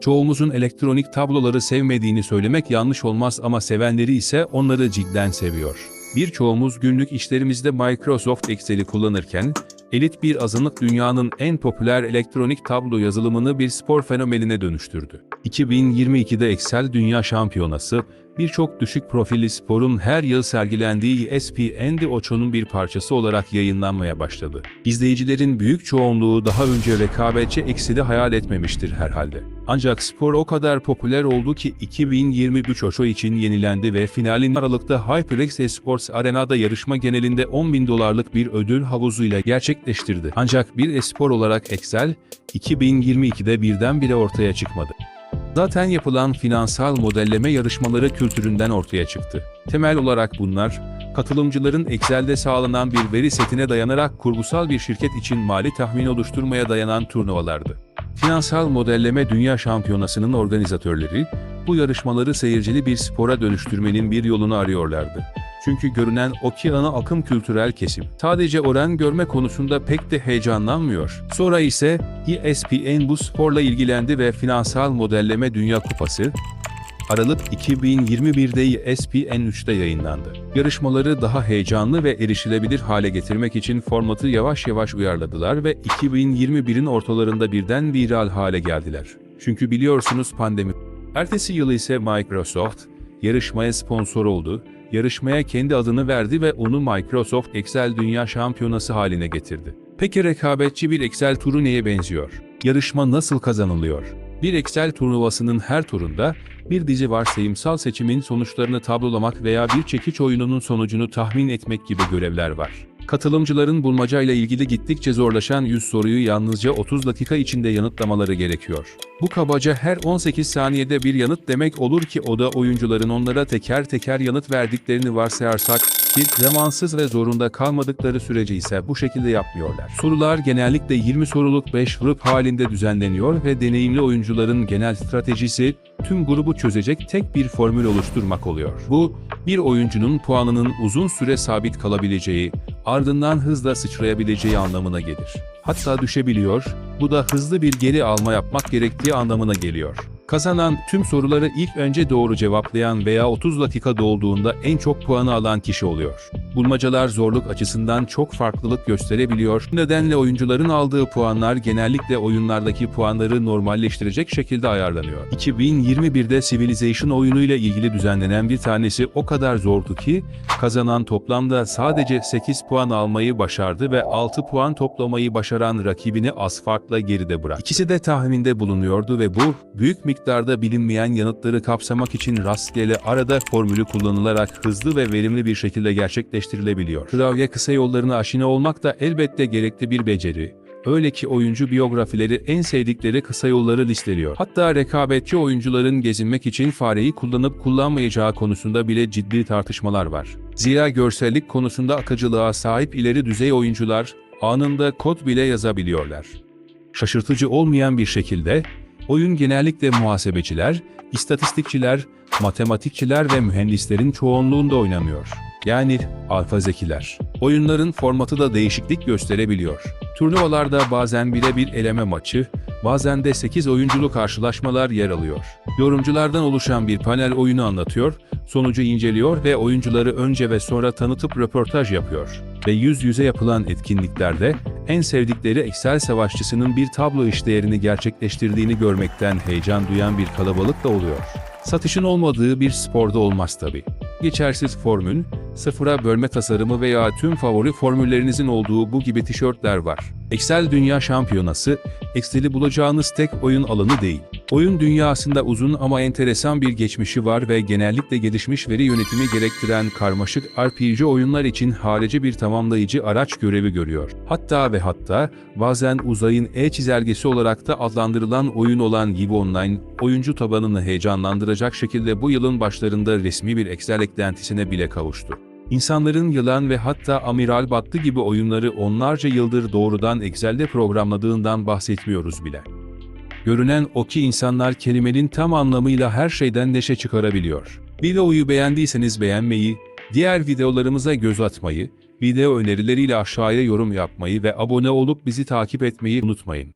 Çoğumuzun elektronik tabloları sevmediğini söylemek yanlış olmaz ama sevenleri ise onları cidden seviyor. Birçoğumuz günlük işlerimizde Microsoft Excel'i kullanırken, elit bir azınlık dünyanın en popüler elektronik tablo yazılımını bir spor fenomenine dönüştürdü. 2022'de Excel Dünya Şampiyonası, birçok düşük profilli sporun her yıl sergilendiği ESPN Ocho'nun bir parçası olarak yayınlanmaya başladı. İzleyicilerin büyük çoğunluğu daha önce rekabetçi Excel'i hayal etmemiştir herhalde. Ancak spor o kadar popüler oldu ki 2023 Ocho için yenilendi ve finalin Aralık'ta HyperX Esports Arena'da yarışma genelinde 10 bin dolarlık bir ödül havuzuyla gerçekleştirdi. Ancak bir espor olarak Excel, 2022'de birdenbire ortaya çıkmadı. Zaten yapılan finansal modelleme yarışmaları kültüründen ortaya çıktı. Temel olarak bunlar, katılımcıların Excel'de sağlanan bir veri setine dayanarak kurgusal bir şirket için mali tahmin oluşturmaya dayanan turnuvalardı. Finansal Modelleme Dünya Şampiyonası'nın organizatörleri, bu yarışmaları seyircili bir spora dönüştürmenin bir yolunu arıyorlardı. Çünkü görünen o ki ana akım kültürel kesim. Sadece oran görme konusunda pek de heyecanlanmıyor. Sonra ise ESPN bu sporla ilgilendi ve Finansal Modelleme Dünya Kupası, Aralık 2021'de E ESPN 3'te yayınlandı. Yarışmaları daha heyecanlı ve erişilebilir hale getirmek için formatı yavaş yavaş uyarladılar ve 2021'in ortalarında birden viral hale geldiler. Çünkü biliyorsunuz pandemi. Ertesi yıl ise Microsoft, yarışmaya sponsor oldu, yarışmaya kendi adını verdi ve onu Microsoft Excel Dünya Şampiyonası haline getirdi. Peki rekabetçi bir Excel turu neye benziyor? Yarışma nasıl kazanılıyor? Bir Excel turnuvasının her turunda bir dizi varsayımsal seçimin sonuçlarını tablolamak veya bir çekiç oyununun sonucunu tahmin etmek gibi görevler var. Katılımcıların bulmacayla ilgili gittikçe zorlaşan 100 soruyu yalnızca 30 dakika içinde yanıtlamaları gerekiyor. Bu kabaca her 18 saniyede bir yanıt demek olur ki o da oyuncuların onlara teker teker yanıt verdiklerini varsayarsak, bir zamansız ve zorunda kalmadıkları sürece ise bu şekilde yapmıyorlar. Sorular genellikle 20 soruluk 5 grup halinde düzenleniyor ve deneyimli oyuncuların genel stratejisi tüm grubu çözecek tek bir formül oluşturmak oluyor. Bu, bir oyuncunun puanının uzun süre sabit kalabileceği, ardından hızla sıçrayabileceği anlamına gelir. Hatta düşebiliyor, bu da hızlı bir geri alma yapmak gerektiği anlamına geliyor. Kazanan tüm soruları ilk önce doğru cevaplayan veya 30 dakika dolduğunda en çok puanı alan kişi oluyor. Bulmacalar zorluk açısından çok farklılık gösterebiliyor. Nedenle oyuncuların aldığı puanlar genellikle oyunlardaki puanları normalleştirecek şekilde ayarlanıyor. 2021'de Civilization oyunuyla ilgili düzenlenen bir tanesi o kadar zordu ki, kazanan toplamda sadece 8 puan almayı başardı ve 6 puan toplamayı başaran rakibini az farkla geride bıraktı. İkisi de tahminde bulunuyordu ve bu, büyük miktarda bilinmeyen yanıtları kapsamak için rastgele arada formülü kullanılarak hızlı ve verimli bir şekilde gerçekleştirilebiliyor. Klavye kısa yollarına aşina olmak da elbette gerekli bir beceri. Öyle ki oyuncu biyografileri en sevdikleri kısa yolları listeliyor. Hatta rekabetçi oyuncuların gezinmek için fareyi kullanıp kullanmayacağı konusunda bile ciddi tartışmalar var. Zira görsellik konusunda akıcılığa sahip ileri düzey oyuncular anında kod bile yazabiliyorlar. Şaşırtıcı olmayan bir şekilde oyun genellikle muhasebeciler, istatistikçiler, matematikçiler ve mühendislerin çoğunluğunda oynanıyor. Yani alfa zekiler. Oyunların formatı da değişiklik gösterebiliyor. Turnuvalarda bazen birebir eleme maçı, bazen de 8 oyunculu karşılaşmalar yer alıyor. Yorumculardan oluşan bir panel oyunu anlatıyor, sonucu inceliyor ve oyuncuları önce ve sonra tanıtıp röportaj yapıyor. Ve yüz yüze yapılan etkinliklerde en sevdikleri Excel savaşçısının bir tablo işleyerini gerçekleştirdiğini görmekten heyecan duyan bir kalabalık da oluyor. Satışın olmadığı bir sporda olmaz tabi. Geçersiz formül, sıfıra bölme tasarımı veya tüm favori formüllerinizin olduğu bu gibi tişörtler var. Excel Dünya Şampiyonası, Excel'i bulacağınız tek oyun alanı değil. Oyun dünyasında uzun ama enteresan bir geçmişi var ve genellikle gelişmiş veri yönetimi gerektiren karmaşık RPG oyunlar için harici bir tamamlayıcı araç görevi görüyor. Hatta ve hatta bazen uzayın e-çizelgesi olarak da adlandırılan oyun olan EVE Online, oyuncu tabanını heyecanlandıracak şekilde bu yılın başlarında resmi bir Excel eklentisine bile kavuştu. İnsanların yılan ve hatta Amiral Battı gibi oyunları onlarca yıldır doğrudan Excel'de programladığından bahsetmiyoruz bile. Görünen o ki insanlar kelimenin tam anlamıyla her şeyden neşe çıkarabiliyor. Videoyu beğendiyseniz beğenmeyi, diğer videolarımıza göz atmayı, video önerileriyle aşağıya yorum yapmayı ve abone olup bizi takip etmeyi unutmayın.